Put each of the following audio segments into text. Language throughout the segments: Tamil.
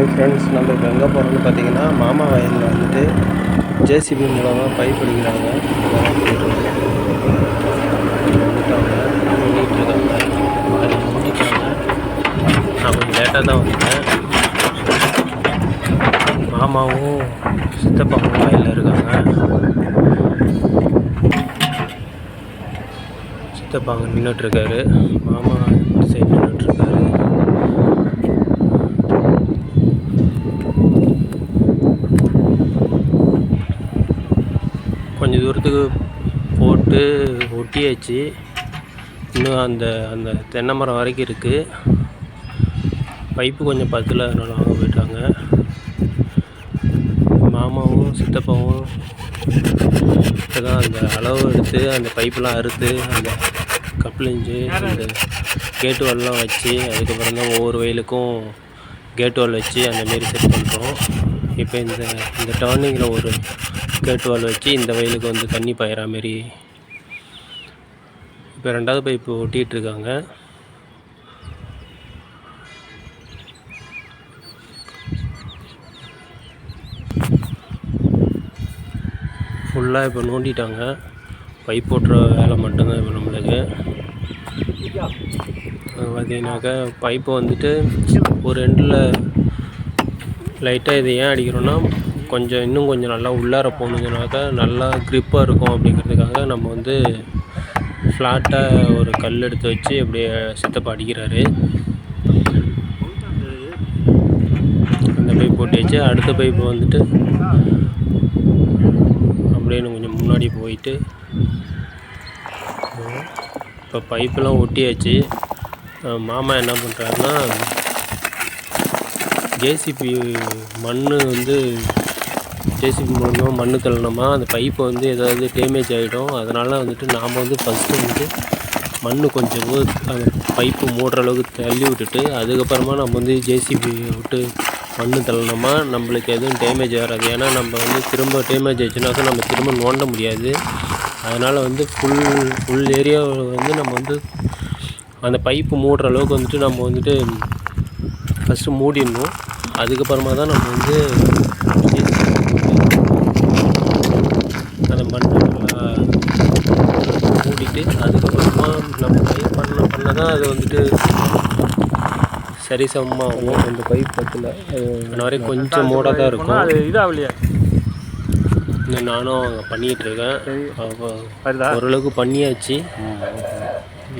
ஹாய் ஃப்ரெண்ட்ஸ் நம்ம இப்போ எங்கே போகிறோம்னு பார்த்தீங்கன்னா மாமா வயலில் வந்துட்டு ஜேசிபி மூலமாக பைப் அடிக்கிறாங்க நான் கொஞ்சம் லேட்டாக தான் வந்தேன். மாமாவும் சித்தப்பாவும் வயலில் இருக்காங்க. சித்தப்பாங்க நின்றுட்டுருக்காரு மாமா சைடு நின்றுட்டுருக்காரு கொஞ்சம் தூரத்துக்கு போட்டு ஒட்டியாச்சு. இன்னும் அந்த அந்த தென்னை மரம் வரைக்கும் இருக்குது பைப்பு கொஞ்சம் பத்தில் அதனால் வாங்க போயிட்டாங்க. மாமாவும் சித்தப்பாவும் இப்போதான் அந்த அளவு எடுத்து அந்த பைப்பெலாம் அறுத்து அந்த கப்ளிஞ்சு அந்த கேட்டு வல்லாம் வச்சு அதுக்கப்புறம் தான் ஒவ்வொரு வயலுக்கும் கேட்டு வால் வச்சு அந்தமாரி செட் பண்ணுறோம் இப்போ இந்த இந்த டேர்னிங்கில் ஒரு கேட் வால் வச்சு இந்த வயலுக்கு வந்து தண்ணி பாயிற மாரி. இப்போ ரெண்டாவது பைப்பு ஒட்டிகிட்டு இருக்காங்க. ஃபுல்லாக இப்போ நோண்டிட்டாங்க. பைப் ஓட்டுற வேலை மட்டும்தான் இப்போ நம்மளுக்கு. பார்த்தீங்கன்னாக்கா பைப்பு வந்துட்டு ஒரு ரெண்டில் லைட்டாக இதை ஏன் அடிக்கிறோன்னா கொஞ்சம் இன்னும் கொஞ்சம் நல்லா உள்ளார போணுச்சுனாக்கா நல்லா க்ரிப்பாக இருக்கும் அப்படிங்கிறதுக்காக நம்ம வந்து ஃப்ளாட்டாக ஒரு கல் எடுத்து வச்சு அப்படியே சித்தப்பா அடிக்கிறாரு. அந்த பைப் போட்டு வச்சு அடுத்த பைப்பு வந்துட்டு அப்படியே இன்னும் கொஞ்சம் முன்னாடி போயிட்டு இப்போ பைப்பெல்லாம் ஒட்டியாச்சு. மாமா என்ன பண்ணுறாருன்னா ஜேசிபி மண் வந்து ஜேசிபி மூலமாக மண் தள்ளணுமா? அந்த பைப்பு வந்து ஏதாவது டேமேஜ் ஆகிடும் அதனால் வந்துட்டு நாம் வந்து ஃபஸ்ட்டு வந்து மண் கொஞ்சம் அந்த பைப்பு மூடுற அளவுக்கு தள்ளி விட்டுட்டு அதுக்கப்புறமா நம்ம வந்து ஜேசிபி விட்டு மண் தள்ளணுமா? நம்மளுக்கு எதுவும் டேமேஜ் வராது. ஏன்னா நம்ம வந்து திரும்ப டேமேஜ் ஆச்சுனாக்கா நம்ம திரும்ப நோண்ட முடியாது. அதனால் வந்து ஃபுல் ஃபுல் ஏரியாவில் வந்து நம்ம வந்து அந்த பைப்பு மூடுற அளவுக்கு வந்துட்டு நம்ம வந்துட்டு ஃபஸ்ட்டு மூடிடணும். அதுக்கப்புறமா தான் நம்ம வந்து அந்த மண் நல்லா மூடிட்டு அதுக்கப்புறமா நம்ம பைப் பண்ண பண்ண தான் அது வந்துட்டு சரிசமமாகும் அந்த பைப் பத்தில் இன்ன வரைக்கும் கொஞ்சம் மூடாக தான் இருக்கும். அது இதாகலையா. நானும் அங்கே பண்ணிகிட்டு இருக்கேன். அப்போ வருதா? ஓரளவுக்கு பண்ணியாச்சு.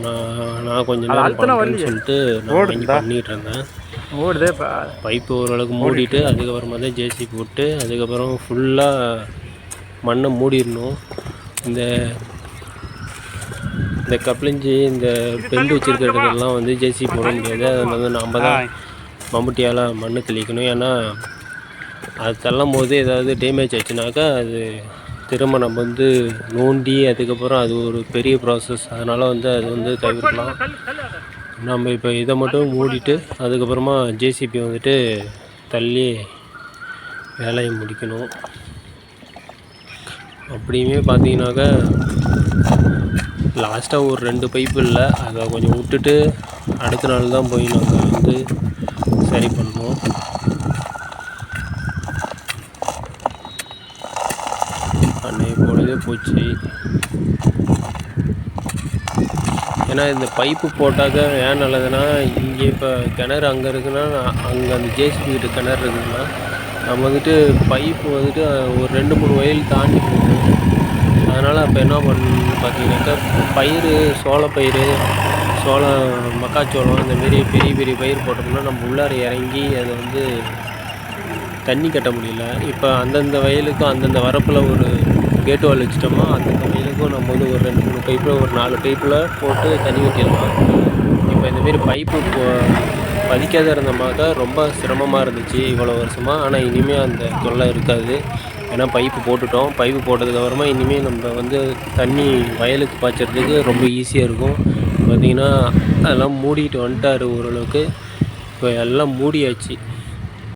நான் நான் கொஞ்ச அது நேரம் அழுத்தினா பண்ணுறேன்னு வரலையே. சொல்லிட்டு நான் பண்ணிகிட்டு இருந்தேன். ஓடுதே பைப்பு ஓரளவுக்கு மூடிட்டு அதுக்கப்புறமா தான் ஜேசி போட்டு அதுக்கப்புறம் ஃபுல்லாக மண்ணை மூடிடணும். இந்த இந்த கப்ளிஞ்சி இந்த பெண்டு வச்சுருக்கிறதுக்கெல்லாம் வந்து ஜேசி போட முடியாது அதை வந்து நம்ம தான் மம்முட்டியால் மண் தெளிக்கணும். ஏன்னா அது தள்ளும் போது ஏதாவது டேமேஜ் ஆச்சுனாக்கா அது திரும்ப நம்ம வந்து நோண்டி அதுக்கப்புறம் அது ஒரு பெரிய ப்ராசஸ் அதனால் வந்து அது வந்து தவிர்க்கலாம். நம்ம இப்போ இதை மட்டும் மூடிட்டு அதுக்கப்புறமா ஜேசிபி வந்துட்டு தள்ளி வேலையை முடிக்கணும். அப்படியுமே பார்த்தீங்கன்னாக்கா லாஸ்ட்டாக ஒரு ரெண்டு பைப்பு இல்லை. அதை கொஞ்சம் விட்டுட்டு அடுத்த நாள் தான் போய் நாங்கள் வந்து சரி பண்ணோம் அன்னைய பொழுதே போச்சு. ஏன்னா இந்த பைப்பு போட்டாக்க ஏன் நல்லதுன்னா இங்கே இப்போ கிணறு அங்கே இருக்குன்னா அங்கே அந்த ஜேசிபி கிட்ட கிணறு இருக்குதுன்னா நம்ம வந்துட்டு பைப்பு வந்துட்டு ஒரு ரெண்டு மூணு வயல் தாண்டி போகும். அதனால் அப்போ என்ன பண்ணணும்னு பார்த்தீங்கன்னாக்கா பயிர் சோளப்பயிர் சோளம் மக்காச்சோளம் இந்த மாரி பெரிய பெரிய பயிர் போட்டோம்னா நம்ம உள்ளார இறங்கி அதை வந்து தண்ணி கட்ட முடியல. இப்போ அந்தந்த வயலுக்கும் அந்தந்த வரப்பில் ஒரு கேட்டு வால் வச்சுட்டோமா அந்தந்த வயலுக்கும் நம்ம வந்து ஒரு ரெண்டு மூணு பைப்பில் ஒரு நாலு பைப்பில் போட்டு தண்ணி ஊற்றிடலாம் இப்போ இந்தமாரி பைப்பு போ பதிக்காத இருந்தோமாக்கா ரொம்ப சிரமமாக இருந்துச்சு இவ்வளோ வருஷமாக ஆனால் இனிமேல் அந்த தொல்லை இருக்காது. ஏன்னா பைப்பு போட்டுட்டோம். பைப்பு போட்டதுக்கப்புறமா இனிமேல் நம்ம வந்து தண்ணி வயலுக்கு பாய்ச்சறதுக்கு ரொம்ப ஈஸியாக இருக்கும். பார்த்திங்கன்னா அதெல்லாம் மூடிட்டு வந்துட்டார் ஓரளவுக்கு. இப்போ எல்லாம் மூடியாச்சு.